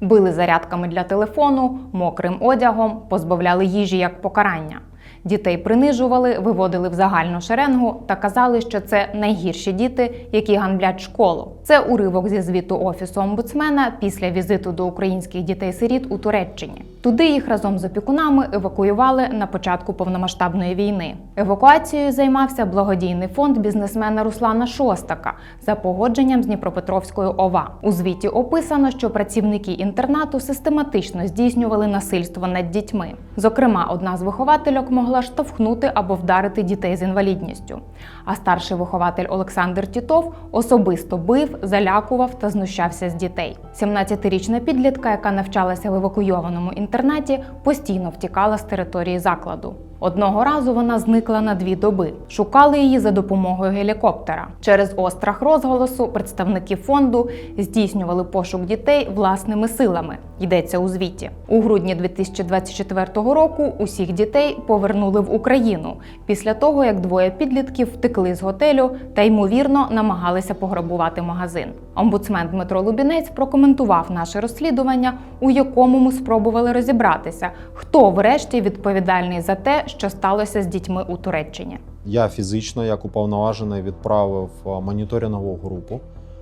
Били зарядками для телефону, мокрим одягом, позбавляли їжі як покарання. Дітей принижували, виводили в загальну шеренгу та казали, що це найгірші діти, які ганблять школу. Це уривок зі звіту офісу омбудсмена після візиту до українських дітей-сиріт у Туреччині. Туди їх разом з опікунами евакуювали на початку повномасштабної війни. Евакуацією займався благодійний фонд бізнесмена Руслана Шостака за погодженням з Дніпропетровської ОВА. У звіті описано, що працівники інтернату систематично здійснювали насильство над дітьми. Зокрема, одна з виховательок могла штовхнути або вдарити дітей з інвалідністю. А старший вихователь Олександр Тітов особисто бив, залякував та знущався з дітей. 17-річна підлітка, яка навчалася в евакуйованому інтернаті, постійно втікала з території закладу. Одного разу вона зникла на дві доби. Шукали її за допомогою гелікоптера. Через острах розголосу представники фонду здійснювали пошук дітей власними силами. Йдеться у звіті. У грудні 2024 року усіх дітей повернули в Україну після того, як двоє підлітків втекли з готелю та ймовірно намагалися пограбувати магазин. Омбудсмен Дмитро Лубінець прокоментував наше розслідування, у якому ми спробували розібратися, хто врешті відповідальний за те, що сталося з дітьми у Туреччині. Я фізично, як уповноважений, відправив е, моніторингову групу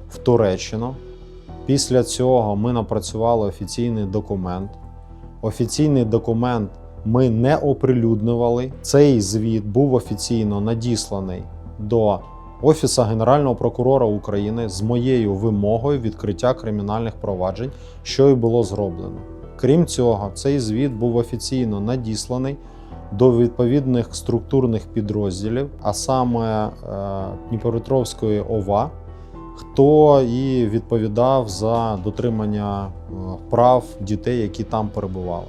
в Туреччину. Після цього ми напрацювали офіційний документ. Офіційний документ ми не оприлюднювали. Цей звіт був офіційно надісланий до Офісу Генерального прокурора України з моєю вимогою відкриття кримінальних проваджень, що і було зроблено. Крім цього, цей звіт був офіційно надісланий до відповідних структурних підрозділів, а саме е, Дніпропетровської ОВА, хто і відповідав за дотримання е, прав дітей, які там перебували.